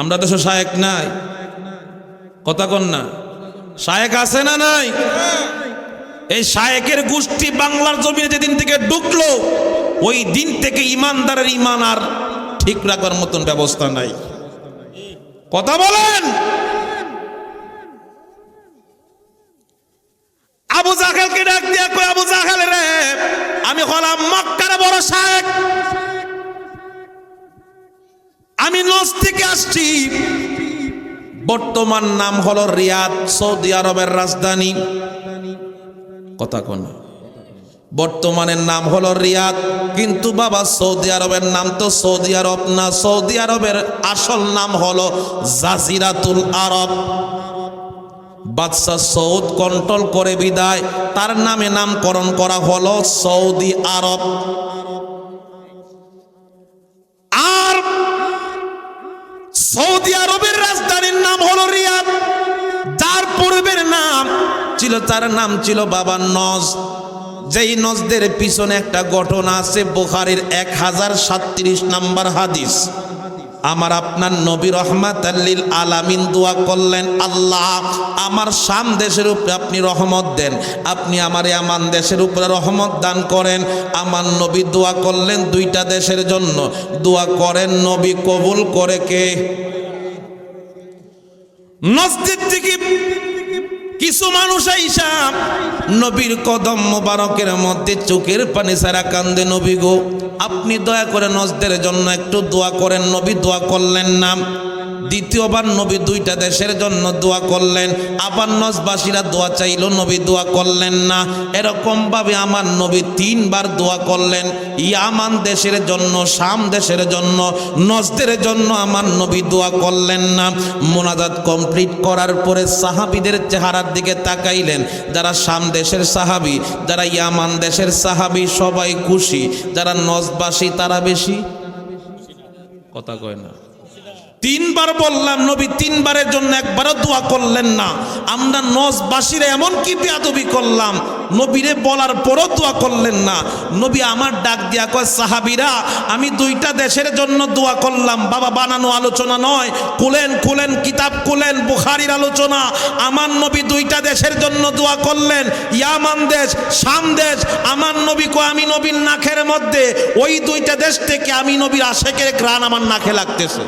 আমরা দেশে শায়েক নাই। কথা কন না। শায়েক আছে না নাই? এই শায়েকের গোষ্ঠী বাংলার জমিনে যেদিন থেকে ঢুকলো, ওই দিন থেকে ইমানদারের ইমান আর ঠিক রাখার মতন ব্যবস্থা নাই। কথা বলেন। আবু জাহেলকে ডাক দিয়া আবু জাহেল রে, আমি হলাম মক্কার বড় শায়েক। আমি নস থেকে আসছি। বর্তমান নাম হলো রিয়াদ, সৌদি আরবের রাজধানী। কথা কোন? বর্তমানের নাম হলো রিয়াদ, কিন্তু বাবা সৌদি আরবের নাম তো সৌদি আরব না। সৌদি আরবের আসল নাম হলো জাজিরাতুল আরব। বাদশাহ সৌদ কন্ট্রোল করে বিদায়, তার নামে নামকরণ করা হলো সৌদি আরব। সৌদি আরবের রাজধানীর নাম হলো রিয়াদ। যার পূর্বের নাম ছিল, তার নাম ছিল বাবা নজ। যেই নজদের পিছনে একটা ঘটনা আছে, বোখারের এক হাজার সাতত্রিশ নাম্বার হাদিস। আমার আপনার নবী রহমাত আল্লিল আলামিন দোয়া করলেন, আল্লাহ আমার শাম দেশের উপরে আপনি রহমত দেন, আপনি আমার আমান দেশের উপরে রহমত দান করেন। আমার নবী দোয়া করলেন দুইটা দেশের জন্য, দোয়া করেন নবী কবুল করে কে? থেকে কিছু মানুষ আইসা নবীর কদম মোবারকের মধ্যে চোখের পানি সারা কান্দে, নবী গো। আপনি দয়া করে নজদের জন্য একটু দোয়া করেন নবী দোয়া করলেন না। দ্বিতীয়বার নবী দুইটা দেশের জন্য দোয়া করলেন। আবার নজবাসীরা দোয়া চাইল নবী দোয়া করলেন না। এরকম ভাবে আমার নবী তিনবার দোয়া করলেন। ইয়ামান দেশের জন্য, শাম দেশের জন্য নজদের জন্য আমার নবী দোয়া করলেন না। মোনাজাত কমপ্লিট করার পরে সাহাবিদের চেহারার দিকে তাকাইলেন। যারা শাম দেশের সাহাবি, যারা ইয়ামান দেশের সাহাবি, সবাই খুশি। যারা নজবাসী তারা বেশি। কথা কয় না। তিনবার বললাম, নবী, তিনবারের জন্য একবারও দোয়া করলেন না। আমরা নজবাসীরা এমন কি বেয়াদবি করলাম? নবীরে বলার পরও দোয়া করলেন না। নবী আমার ডাক দিয়া কয়, সাহাবিরা, আমি দুইটা দেশের জন্য দোয়া করলাম। বাবা, বানানো আলোচনা নয়। কুলেন কুলেন কিতাব কুলেন বুখারির আলোচনা। আমার নবী দুইটা দেশের জন্য দোয়া করলেন। ইয়ামান দেশ, শাম দেশ। আমার নবী কয়, আমি নবীর নাখের মধ্যে, ওই দুইটা দেশ থেকে আমি নবীর আশেকের গ্রান আমার নাখে লাগতেছে।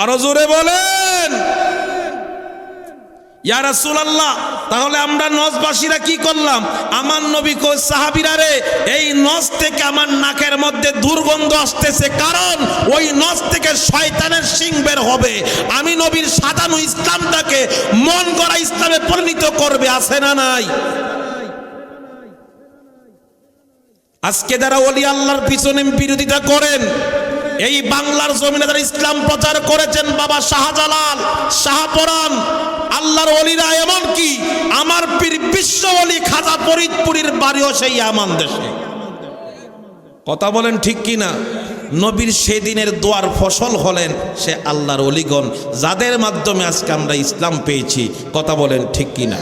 আরও জোরে বলেন। ইয়া রাসূলুল্লাহ, তাহলে আমরা নজবাসীরা কি করলাম? আমার নবী কো সাহাবীরা রে, এই নজ থেকে আমার নাকের মধ্যে দুর্গন্ধ আসতেছে, কারণ ওই নজ থেকে শয়তানের সিং বের হবে। আমি নবীর সাজানো ইসলামটাকে মন করা ইসলামে পরিণত করবে, আছে না নাই? আজকে যারা ওলি আল্লাহর পিছনে বিরোধিতা করেন এই বাংলার জমিনে যারা ইসলাম প্রচার করেছেন বাবা শাহজালাল শাহপরান আল্লাহর অলিরা এমন কি আমার পীর বিশ্ব অলি খাজা ফরিদপুরীর বাড়িও সেই আমান দেশে। কথা বলেন ঠিক কি না নবীর সেদিনের দোয়ার ফসল হলেন সে আল্লাহর অলিগণ যাদের মাধ্যমে আজকে আমরা ইসলাম পেয়েছি। কথা বলেন ঠিক কি না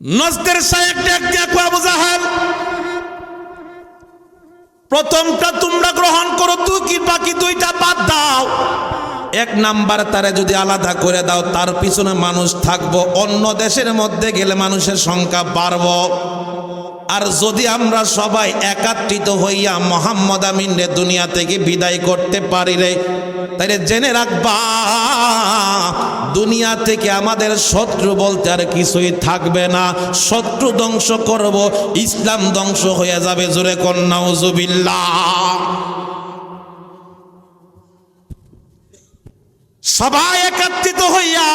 নজদের সাহেব আবু জাহাল প্রথমটা তোমরা গ্রহণ করো তুই কি বাকি দুইটা বাদ দাও। এক নাম্বার তারে যদি আলাদা করে দাও, তার পিছনে মানুষ থাকব। অন্য দেশের মধ্যে গেলে মানুষের সংখ্যা বাড়ব। আর যদি আমরা সবাই একাত্রিত হইয়া মোহাম্মদ আমিন রে দুনিয়া থেকে বিদায় করতে পারি রে, তাইলে জেনে রাখবা, দুনিয়া থেকে আমাদের শত্রু বলতে আর কিছুই থাকবে না। শত্রু ধ্বংস করব, ইসলাম ধ্বংস হয়ে যাবে, জোরে কন্যাউজুবিল্লাহ সবাই একত্রিত হইয়া,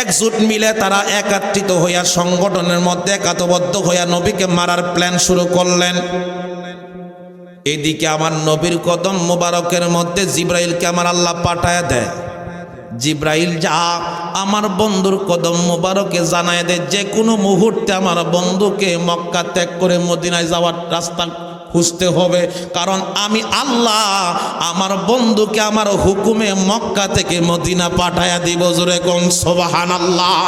একজুট মিলে তারা একাত্রিত হইয়া সংগঠনের মধ্যে একাতবদ্ধ হইয়া নবীকে মারার প্ল্যান শুরু করলেন। এদিকে আমার নবীর কদম মোবারকের মধ্যে জিব্রাইলকে আমার আল্লাহ পাঠায় দেয়। জিব্রাইল, যা আমার বন্ধুর কদম মোবারকে জানায় দেয় যে কোনো মুহূর্তে আমার বন্ধুকে মক্কা ত্যাগ করে মদিনায় যাওয়ার রাস্তা খুঁজতে হবে। কারণ আমি আল্লাহ, আমার বন্ধুকে আমার হুকুমে মক্কা থেকে মদিনা পাঠায়া দিব। জোরে কম সোবাহান আল্লাহ